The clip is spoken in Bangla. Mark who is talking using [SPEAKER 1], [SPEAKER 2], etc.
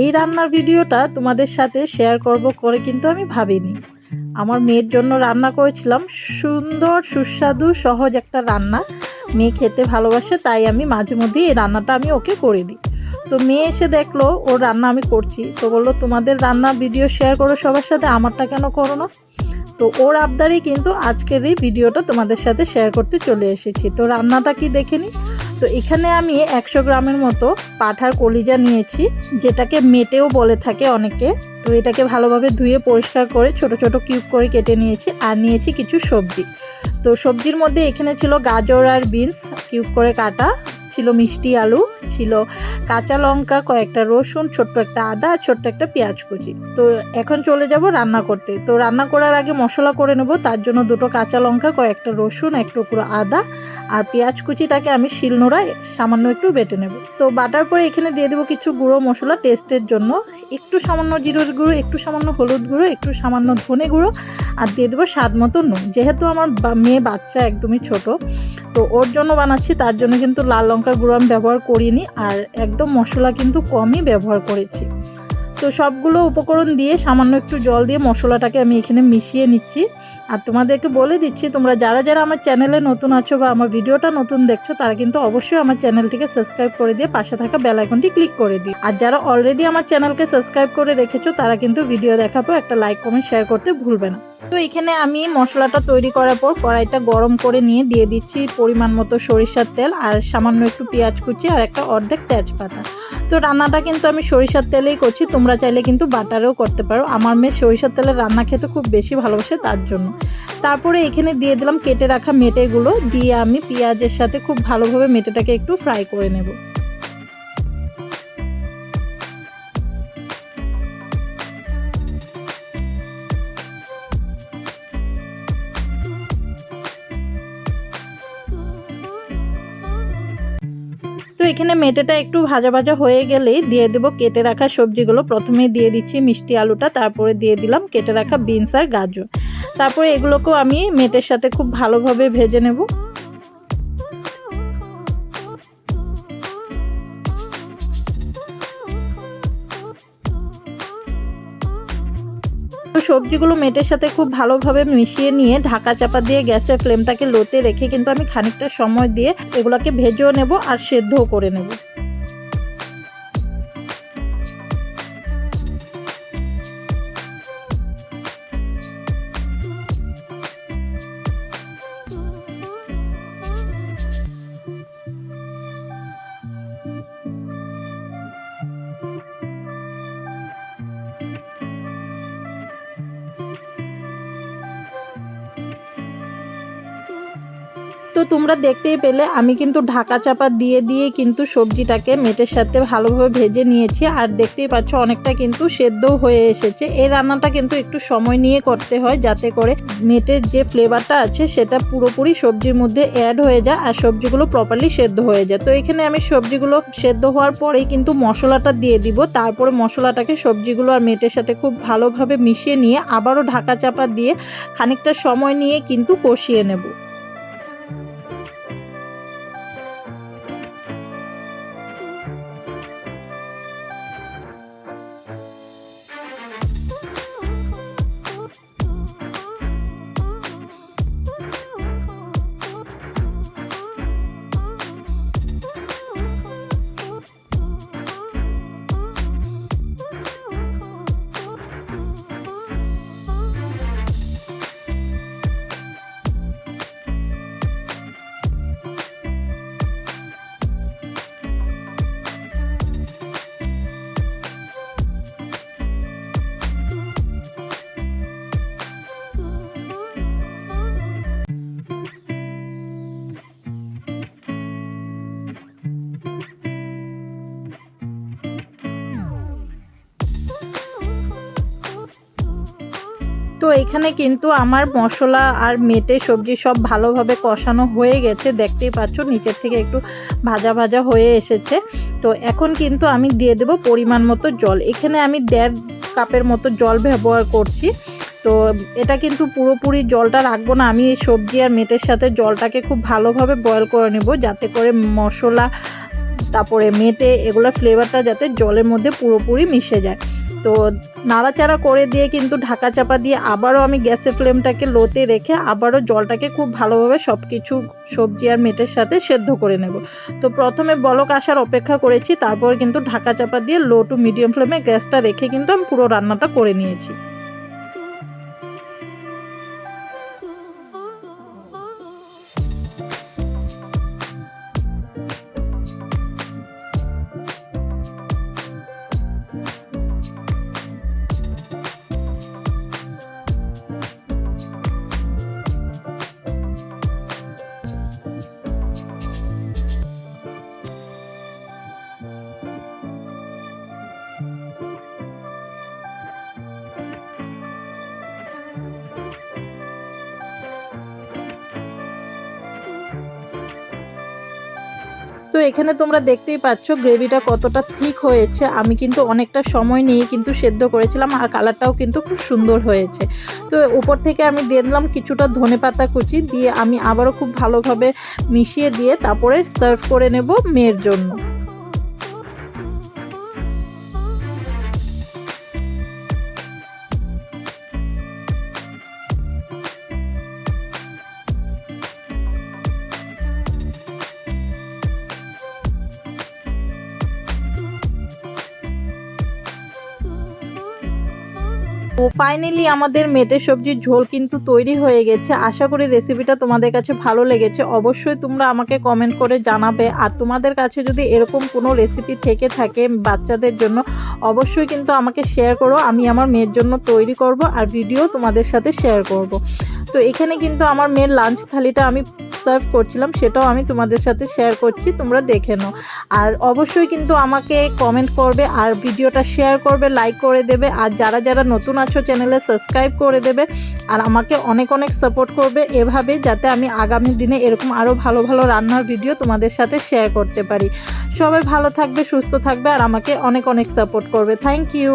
[SPEAKER 1] এই রান্নার ভিডিওটা তোমাদের সাথে শেয়ার করব করে কিন্তু আমি ভাবিনি। আমার মেয়ের জন্য রান্না করেছিলাম সুন্দর, সুস্বাদু, সহজ একটা রান্না। মেয়ে খেতে ভালোবাসে, তাই আমি মাঝে মধ্যে এই রান্নাটা আমি ওকে করে দিই। তো মেয়ে এসে দেখল, ওর রান্না আমি করছি। তো বলল, তোমাদের রান্না ভিডিও শেয়ার করো সবার সাথে, আমারটা কেন করো না? তো ওর আবদারেই কিন্তু আজকের এই ভিডিওটা তোমাদের সাথে শেয়ার করতে চলে এসেছি। তো রান্নাটা কি দেখে নিই তো এখানে আমি একশো গ্রামের মতো পাঠার কলিজা নিয়েছি, যেটাকে মেটেও বলে থাকে অনেকে। তো এটাকে ভালোভাবে ধুয়ে পরিষ্কার করে ছোট ছোট কিউব করে কেটে নিয়েছি আর নিয়েছি কিছু সবজি। তো সবজির মধ্যে এখানে ছিল গাজর আর বিনস কিউব করে কাটা। ছিল মিষ্টি আলু, ছিল কাঁচা লঙ্কা, কয়েকটা রসুন, ছোট্ট একটা আদা আর ছোট্ট একটা পেঁয়াজ কুচি। তো এখন চলে যাব রান্না করতে। তো রান্না করার আগে মশলা করে নেব। তার জন্য দুটো কাঁচা লঙ্কা, কয়েকটা রসুন, এক টুকরো আদা আর পেঁয়াজ কুচিটাকে আমি শিলনোড়ায় সামান্য একটু বেটে নেব। তো বাটার পরে এখানে দিয়ে দেবো কিছু গুঁড়ো মশলা টেস্টের জন্য। একটু সামান্য জিরোর গুঁড়ো, একটু সামান্য হলুদ গুঁড়ো, একটু সামান্য ধনে গুঁড়ো আর দিয়ে দেবো স্বাদ মতো নুন। যেহেতু আমার মেয়ে বাচ্চা একদমই ছোট, তো ওর জন্য বানাচ্ছি। তার জন্য কিন্তু লাল লঙ্কার গুঁড়ো আমি ব্যবহার করিনি আর একদম মশলা কিন্তু কমই ব্যবহার করেছি। তো সবগুলো উপকরণ দিয়ে সামান্য একটু জল দিয়ে মশলাটাকে আমি এখানে মিশিয়ে নিচ্ছি। আর তোমাদেরকে বলে দিচ্ছি, তোমরা যারা যারা আমার চ্যানেলে নতুন আছো বা আমার ভিডিওটা নতুন দেখছ, তারা কিন্তু অবশ্যই আমার চ্যানেলটিকে সাবস্ক্রাইব করে দিয়ে পাশে থাকা বেল আইকনটি ক্লিক করে দিই আর যারা অলরেডি আমার চ্যানেলকে সাবস্ক্রাইব করে রেখেছো, তারা কিন্তু ভিডিও দেখার পর একটা লাইক কমেন্ট শেয়ার করতে ভুলবে না। তো এখানে আমি মশলাটা তৈরি করার পর কড়াইটা গরম করে নিয়ে দিয়ে দিচ্ছি পরিমাণ মতো সরিষার তেল আর সামান্য একটু পেঁয়াজ কুচি আর একটা অর্ধেক তেজপাতা। তো রান্নাটা কিন্তু আমি সরিষার তেলেই করছি। তোমরা চাইলে কিন্তু বাটারেও করতে পারো। আমার মেয়ে সরিষার তেলের রান্না খেতে খুব বেশি ভালোবাসে তার জন্য। তারপরে এখানে দিয়ে দিলাম কেটে রাখা মেটেগুলো। দিয়ে আমি পেঁয়াজের সাথে খুব ভালোভাবে মেটেটাকে একটু ফ্রাই করে নেব। তো এখানে মেটেটা একটু ভাজা ভাজা হয়ে গেলেই দিয়ে দেবো কেটে রাখা সবজিগুলো। প্রথমেই দিয়ে দিচ্ছি মিষ্টি আলুটা, তারপরে দিয়ে দিলাম কেটে রাখা বিনস আর গাজর। তারপরে এগুলোকেও আমি মেটের সাথে খুব ভালোভাবে ভেজে নেব। সবজিগুলো মেটের সাথে খুব ভালোভাবে মিশিয়ে নিয়ে ঢাকা চাপা দিয়ে গ্যাসের ফ্লেমটাকে লোতে রেখে কিন্তু আমি খানিকটা সময় দিয়ে এগুলোকে ভেজেও নেব আর সেদ্ধও করে নেব। তোমরা দেখতেই পেলে, আমি কিন্তু ঢাকা চাপা দিয়ে দিয়ে কিন্তু সবজিটাকে মেটের সাথে ভালোভাবে ভেজে নিয়েছি। আর দেখতেই পাচ্ছ, অনেকটা কিন্তু সেদ্ধ হয়ে এসেছে। এই রান্নাটা কিন্তু একটু সময় নিয়ে করতে হয় যাতে করে মেটের যে ফ্লেভারটা আছে, সেটা পুরোপুরি সবজির মধ্যে অ্যাড হয়ে যায় আর সবজিগুলো প্রপারলি সেদ্ধ হয়ে যায়। তো এখানে আমি সবজিগুলো সেদ্ধ হওয়ার পরেই কিন্তু মশলাটা দিয়ে দিব। তারপরে মশলাটাকে সবজিগুলো আর মেটের সাথে খুব ভালোভাবে মিশিয়ে নিয়ে আবারও ঢাকা চাপা দিয়ে খানিকটা সময় নিয়ে কিন্তু কষিয়ে নেব। এখানে কিন্তু আমার মশলা আর মেটে সবজি সব ভালোভাবে কষানো হয়ে গেছে। দেখতেই পাচ্ছ, নিচের থেকে একটু ভাজা ভাজা হয়ে এসেছে। তো এখন কিন্তু আমি দিয়ে দেব পরিমাণ মতো জল। এখানে আমি দেড় কাপের মতো জল ব্যবহার করছি। তো এটা কিন্তু পুরোপুরি জলটা রাখব না। আমি এই সবজি আর মেটের সাথে জলটাকে খুব ভালোভাবে বয়ল করে নেব, যাতে করে মশলা, তারপরে মেটে এগুলোর ফ্লেভারটা যাতে জলের মধ্যে পুরোপুরি মিশে যায়। তো নাড়াচাড়া করে দিয়ে কিন্তু ঢাকা চাপা দিয়ে আবারও আমি গ্যাসের ফ্লেমটাকে লোতে রেখে আবারও জলটাকে খুব ভালোভাবে সব কিছু সবজি আর মেটের সাথে সেদ্ধ করে নেব। তো প্রথমে বলক আসার অপেক্ষা করেছি, তারপর কিন্তু ঢাকা চাপা দিয়ে লো টু মিডিয়াম ফ্লেমে গ্যাসটা রেখে কিন্তু আমি পুরো রান্নাটা করে নিয়েছি। তো এখানে তোমরা দেখতেই পাচ্ছ গ্রেভিটা কতটা থিক হয়েছে। আমি কিন্তু অনেকটা সময় নিয়ে কিন্তু সেদ্ধ করেছিলাম আর কালারটাও কিন্তু খুব সুন্দর হয়েছে। তো উপর থেকে আমি দিয়ে দিলাম কিছুটা ধনে পাতা কুচি দিয়ে আমি আবারও খুব ভালোভাবে মিশিয়ে দিয়ে তারপরে সার্ভ করে নেব মেয়ের জন্য। তো ফাইনালি আমাদের মেটে সবজির ঝোল কিন্তু তৈরি হয়ে গেছে। আশা করি রেসিপিটা তোমাদের কাছে ভালো লেগেছে। অবশ্যই তোমরা আমাকে কমেন্ট করে জানাবে। আর তোমাদের কাছে যদি এরকম কোনো রেসিপি থেকে থাকে বাচ্চাদের জন্য, অবশ্যই কিন্তু আমাকে শেয়ার করো। আমি আমার মেয়ের জন্য তৈরি করব আর ভিডিও তোমাদের সাথে শেয়ার করব। তো এখানে কিন্তু আমার মেয়ের লাঞ্চ থালিটা আমি সার্ভ করছিলাম, সেটাও আমি তোমাদের সাথে শেয়ার করছি, তোমরা দেখে নাও। আর অবশ্যই কিন্তু আমাকে কমেন্ট করবে, আর ভিডিওটা শেয়ার করবে লাইক করে দেবে, আর যারা যারা নতুন আছো চ্যানেলে সাবস্ক্রাইব করে দেবে, আর আমাকে অনেক অনেক সাপোর্ট করবে, এভাবে যাতে আমি আগামী দিনে এরকম আরও ভালো ভালো রান্নার ভিডিও তোমাদের সাথে শেয়ার করতে পারি। সবাই ভালো থাকবে, সুস্থ থাকবে, আর আমাকে অনেক অনেক সাপোর্ট করবে। Thank you